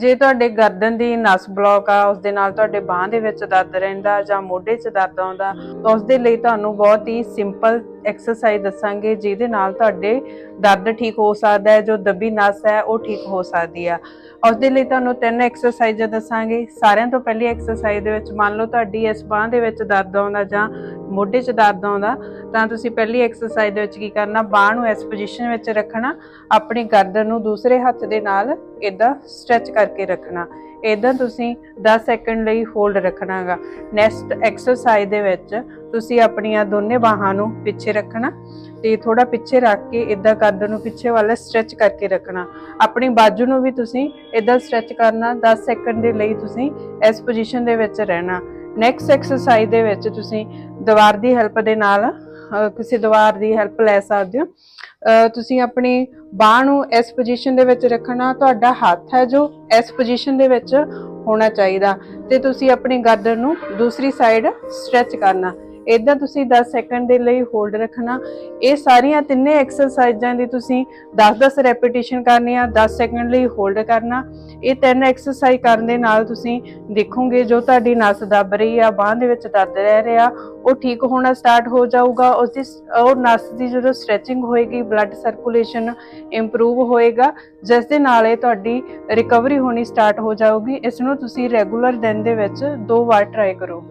ਜੇ ਤੁਹਾਡੇ ਗਰਦਨ ਦੀ ਨਸ ਬਲੌਕ ਆ, ਉਸ ਦੇ ਨਾਲ ਤੁਹਾਡੇ ਬਾਹ ਦੇ ਵਿੱਚ ਦਰਦ ਰਹਿੰਦਾ ਜਾਂ ਮੋਢੇ 'ਚ ਦਰਦ ਆਉਂਦਾ, ਤਾਂ ਉਸ ਦੇ ਲਈ ਤੁਹਾਨੂੰ ਬਹੁਤ ਹੀ ਸਿੰਪਲ ਐਕਸਰਸਾਈਜ਼ ਦੱਸਾਂਗੇ, ਜਿਹਦੇ ਨਾਲ ਤੁਹਾਡੇ ਦਰਦ ਠੀਕ ਹੋ ਸਕਦਾ ਹੈ, ਜੋ ਦੱਬੀ ਨਸ ਹੈ, ਉਹ ਠੀਕ ਹੋ ਸਕਦੀ ਆ। ਉਸ ਦੇ ਲਈ ਤੁਹਾਨੂੰ ਤਿੰਨ ਐਕਸਰਸਾਈਜ਼ਾਂ ਦੱਸਾਂਗੇ। ਸਾਰਿਆਂ ਤੋਂ ਪਹਿਲੀ ਐਕਸਰਸਾਈਜ਼ ਦੇ ਵਿੱਚ ਮੰਨ ਲਓ ਤੁਹਾਡੀ ਇਸ ਬਾਹ ਦੇ ਵਿੱਚ ਦਰਦ ਆਉਂਦਾ ਜਾਂ ਮੋਢੇ 'ਚ ਦਰਦ ਆਉਂਦਾ, ਤਾਂ ਤੁਸੀਂ ਪਹਿਲੀ ਐਕਸਰਸਾਈਜ਼ ਦੇ ਵਿੱਚ ਕੀ ਕਰਨਾ, ਬਾਹ ਨੂੰ ਇਸ ਪੋਜੀਸ਼ਨ ਵਿੱਚ ਰੱਖਣਾ, ਆਪਣੀ ਗਰਦਨ ਨੂੰ ਦੂਸਰੇ ਹੱਥ ਦੇ ਨਾਲ ਇਦਾਂ ਸਟ੍ਰੈਚ ਕਰਕੇ ਰੱਖਣਾ। ਇਦਾਂ ਤੁਸੀਂ 10 ਸੈਕਿੰਡ ਲਈ ਹੋਲਡ ਰੱਖਣਾਗਾ। ਨੈਕਸਟ ਐਕਸਰਸਾਈਜ਼ ਦੇ ਵਿੱਚ ਤੁਸੀਂ ਆਪਣੀਆਂ ਦੋਨੇ ਬਾਹਾਂ ਨੂੰ ਪਿੱਛੇ ਰੱਖਣਾ ਤੇ ਥੋੜਾ ਪਿੱਛੇ ਰੱਖ ਕੇ ਇਦਾਂ ਗਰਦਨ ਨੂੰ ਪਿੱਛੇ ਵੱਲ ਸਟ੍ਰੈਚ ਕਰਕੇ ਰੱਖਣਾ। ਆਪਣੀ ਬਾਜੂ ਨੂੰ ਵੀ ਤੁਸੀਂ ਇਦਾਂ ਸਟ੍ਰੈਚ ਕਰਨਾ 10 ਸੈਕਿੰਡ ਦੇ ਲਈ ਤੁਸੀਂ ਇਸ ਪੋਜੀਸ਼ਨ ਦੇ ਵਿੱਚ ਰਹਿਣਾ। ਨੈਕਸਟ ਐਕਸਰਸਾਈਜ਼ ਦੇ ਵਿੱਚ ਤੁਸੀਂ ਦੀਵਾਰ ਦੀ ਹੈਲਪ ਦੇ ਨਾਲ ਕਿਸੇ ਦੀਵਾਰ ਦੀ ਹੈਲਪ ਲੈ ਸਕਦੇ ਹੋ। ਤੁਸੀਂ ਆਪਣੀ ਬਾਹ ਨੂੰ ਇਸ ਪੋਜੀਸ਼ਨ ਦੇ ਵਿੱਚ ਰੱਖਣਾ, ਤੁਹਾਡਾ ਹੱਥ ਹੈ ਜੋ ਇਸ ਪੋਜੀਸ਼ਨ ਦੇ ਵਿੱਚ ਹੋਣਾ ਚਾਹੀਦਾ। ਤੇ ਤੁਸੀਂ ਆਪਣੀ ਗਰਦਨ ਨੂੰ ਦੂਸਰੀ ਸਾਈਡ ਸਟ੍ਰੈਚ ਕਰਨਾ। ਇਦਾਂ ਤੁਸੀਂ 10 ਸੈਕਿੰਡ ਦੇ ਲਈ ਹੋਲਡ ਰੱਖਣਾ। ਇਹ ਸਾਰੀਆਂ ਤਿੰਨੇ ਐਕਸਰਸਾਈਜ਼ਾਂ ਦੀ ਤੁਸੀਂ 10-10 ਰੈਪੀਟੀਸ਼ਨ ਕਰਨੀ ਆ 10 ਸੈਕਿੰਡ ਲਈ ਹੋਲਡ ਕਰਨਾ। ਇਹ ਤਿੰਨ ਐਕਸਰਸਾਈਜ਼ ਕਰਨ ਦੇ ਨਾਲ ਤੁਸੀਂ ਦੇਖੋਗੇ ਜੋ ਤੁਹਾਡੀ ਨਸ ਦੱਬ ਰਹੀ ਆ, ਬਾਹਾਂ ਦੇ ਵਿੱਚ ਦਰਦ ਰਹਿ ਰਿਹਾ, ਉਹ ਠੀਕ ਹੋਣਾ ਸਟਾਰਟ ਹੋ ਜਾਊਗਾ। ਉਸ ਦੀ ਉਹ ਨਸ ਦੀ ਜਦੋਂ ਸਟ੍ਰੈਚਿੰਗ ਹੋਏਗੀ ਬਲੱਡ ਸਰਕੂਲੇਸ਼ਨ ਇੰਪਰੂਵ ਹੋਏਗਾ। ਜਿਸ ਦੇ ਨਾਲ ਇਹ ਤੁਹਾਡੀ ਰਿਕਵਰੀ ਹੋਣੀ ਸਟਾਰਟ ਹੋ ਜਾਊਗੀ। ਇਸ ਨੂੰ ਤੁਸੀਂ ਰੈਗੂਲਰ ਦਿਨ ਦੇ ਵਿੱਚ ਦੋ ਵਾਰ ਟਰਾਈ ਕਰੋ।